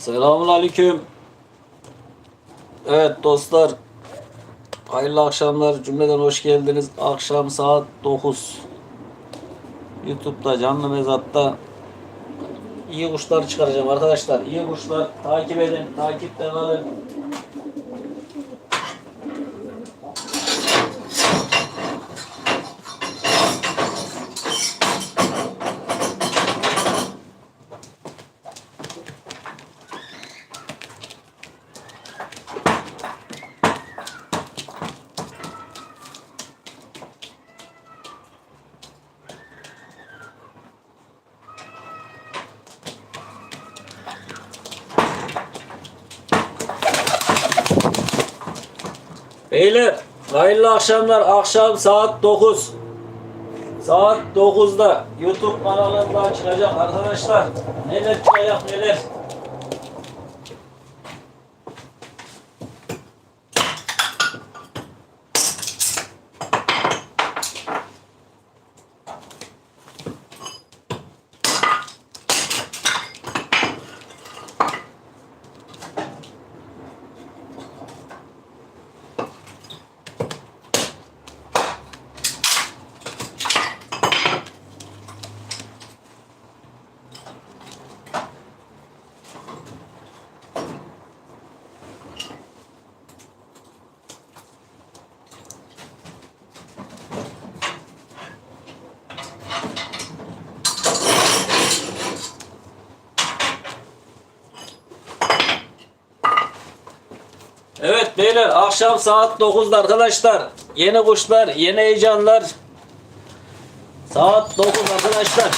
Selamun Aleyküm. Evet dostlar. Hayırlı akşamlar. Cümleden hoş geldiniz. Akşam saat 9. YouTube'da canlı mezatta iyi kuşlar çıkaracağım arkadaşlar. İyi kuşlar takip edin. Takipte kalın. Beyler hayırlı akşamlar. Akşam saat 9. Saat 9'da YouTube kanalından çıkacak arkadaşlar. Neler çıkacak neler. Evet beyler akşam saat 9'da arkadaşlar. Yeni kuşlar, yeni heyecanlar. Saat 9 arkadaşlar.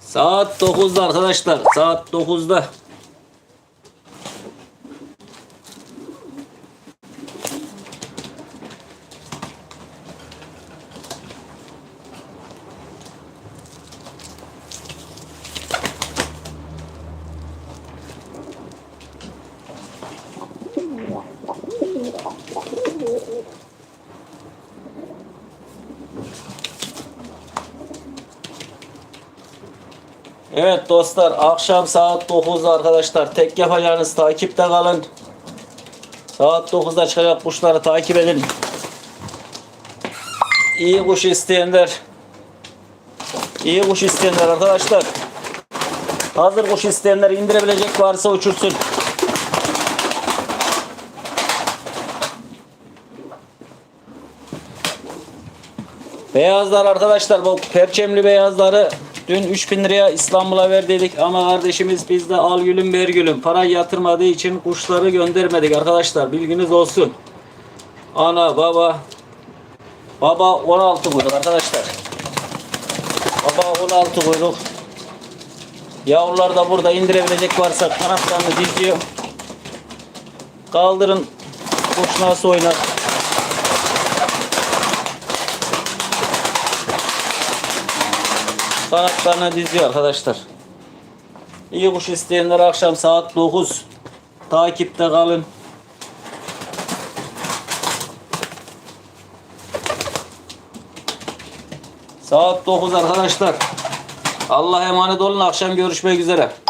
Saat 9'da arkadaşlar. Saat 9'da. Evet dostlar akşam saat 9'da arkadaşlar tek yapacağınız takipte kalın. Saat 9'da çıkacak kuşları takip edin. İyi kuş isteyenler iyi kuş isteyenler arkadaşlar hazır kuş isteyenler indirebilecek varsa uçursun. Beyazlar arkadaşlar bu perçemli beyazları dün 3000 liraya İstanbul'a verdiydik ama kardeşimiz bizde al gülüm ver gülüm para yatırmadığı için kuşları göndermedik arkadaşlar bilginiz olsun. Ana baba baba 16 kuyruk arkadaşlar. Baba 16 kuyruk. Yavrular da burada indirebilecek varsa kanatlarını diziyor. Kaldırın kuş nasıl oynar. Kanatlarına diziyor arkadaşlar. İyi kuş isteyenler akşam saat 9 takipte kalın. Saat 9 arkadaşlar. Allah'a emanet olun. Akşam görüşmek üzere.